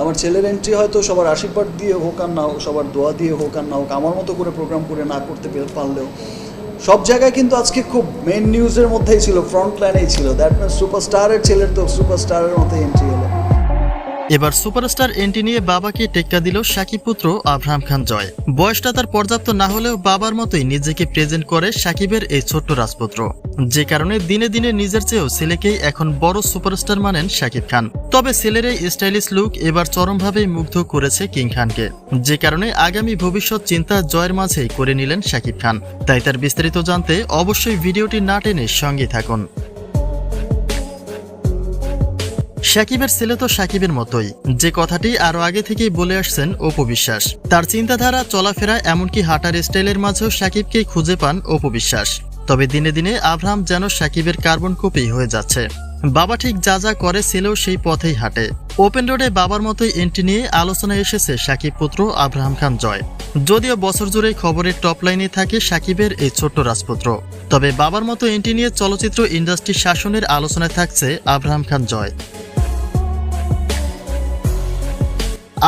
আমার ছেলের এন্ট্রি হয়তো সবার আশীর্বাদ দিয়ে হোক আর না হোক, সবার দোয়া দিয়ে হোক আর না হোক, আমার মতো করে প্রোগ্রাম করে না করতে পারলেও। সব জায়গায় কিন্তু আজকে খুব মেন নিউজের মধ্যেই ছিল ফ্রন্ট লাইনেই ছিল। দ্যাট মিন সুপারস্টারের ছেলের তো সুপারস্টারের মতো এন্ট্রি হলো। এবার সুপারস্টার এন্ট্রি নিয়ে বাবাকে টেক্কা দিল সাকিব পুত্র আব্রাহাম খান জয়। বয়সটা তার পর্যাপ্ত না হলেও বাবার মতোই নিজেকে প্রেজেন্ট করে সাকিবের এই ছোট্ট রাজপুত্র। যে কারণে দিনে দিনে নিজের চেয়েও ছেলেকেই এখন বড় সুপারস্টার মানেন সাকিব খান। তবে ছেলের এই স্টাইলিশ লুক এবার চরমভাবে মুগ্ধ করেছে কিং খানকে। যে কারণে আগামী ভবিষ্যৎ চিন্তা জয়ের মাঝেই করে নিলেন সাকিব খান। তাই তার বিস্তারিত জানতে অবশ্যই ভিডিওটি না টেনে সঙ্গে থাকুন। সাকিবের ছেলে তো সাকিবের মতোই। যে কথাটি আরও আগে থেকেই বলে আসছেন অপু বিশ্বাস। তার চিন্তাধারা, চলাফেরা, এমনকি হাঁটার স্টাইলের মাঝেও সাকিবকেই খুঁজে পান অপু বিশ্বাস। তবে দিনে দিনে আব্রাহাম যেন সাকিবের কার্বন কপি হয়ে যাচ্ছে। বাবা ঠিক যা যা করে ছেলেও সেই পথেই হাঁটে। ওপেন রোডে বাবার মতোই এন্ট্রি নিয়ে আলোচনায় এসেছে সাকিব পুত্র আব্রাহাম খান জয়। যদিও বছর জুড়ে খবরের টপ লাইনে থাকে সাকিবের এই ছোট্ট রাজপুত্র। তবে বাবার মতো এন্ট্রি নিয়ে চলচ্চিত্র ইন্ডাস্ট্রি শাসনের আলোচনায় থাকছে আব্রাহাম খান জয়।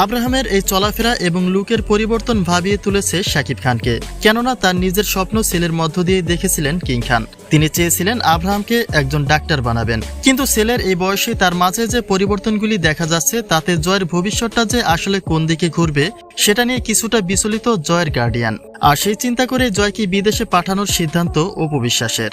আব্রাহামের এই চলাফেরা এবং লুকের পরিবর্তন ভাবিয়ে তুলেছে শাকিব খানকে, কেননা তার নিজের স্বপ্ন ছেলের মধ্য দিয়ে দেখেছিলেন কিং খান। তিনি চেয়েছিলেন আব্রাহামকে একজন ডাক্তার বানাবেন। কিন্তু ছেলের এই বয়সে তার মাঝে যে পরিবর্তনগুলি দেখা যাচ্ছে, তাতে জয়ের ভবিষ্যৎটা যে আসলে কোন দিকে ঘুরবে, সেটা নিয়ে কিছুটা বিচলিত জয়ের গার্ডিয়ান আর সেই চিন্তা করে জয়কে বিদেশে পাঠানোর সিদ্ধান্ত অপবিশ্বাসের।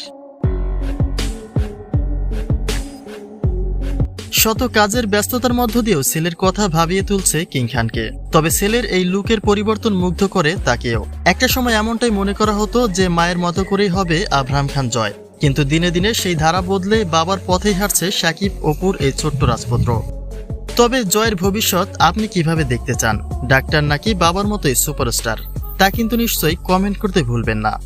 শত কাজের ব্যস্ততার মধ্য দিয়েও ছেলের কথা ভাবিয়ে তুলছে কিং খানকে। তবে ছেলের এই লুকের পরিবর্তন মুগ্ধ করে তাকেও। একটা সময় এমনটাই মনে করা হতো যে মায়ের মতো করেই হবে আব্রাহাম খান জয়। কিন্তু দিনে দিনে সেই ধারা বদলে বাবার পথেই হাঁটছে সাকিব অপুর এই ছোট্ট রাজপুত্র। তবে জয়ের ভবিষ্যৎ আপনি কীভাবে দেখতে চান? ডাক্তার নাকি বাবার মতোই সুপারস্টার? তা কিন্তু নিশ্চয়ই কমেন্ট করতে ভুলবেন না।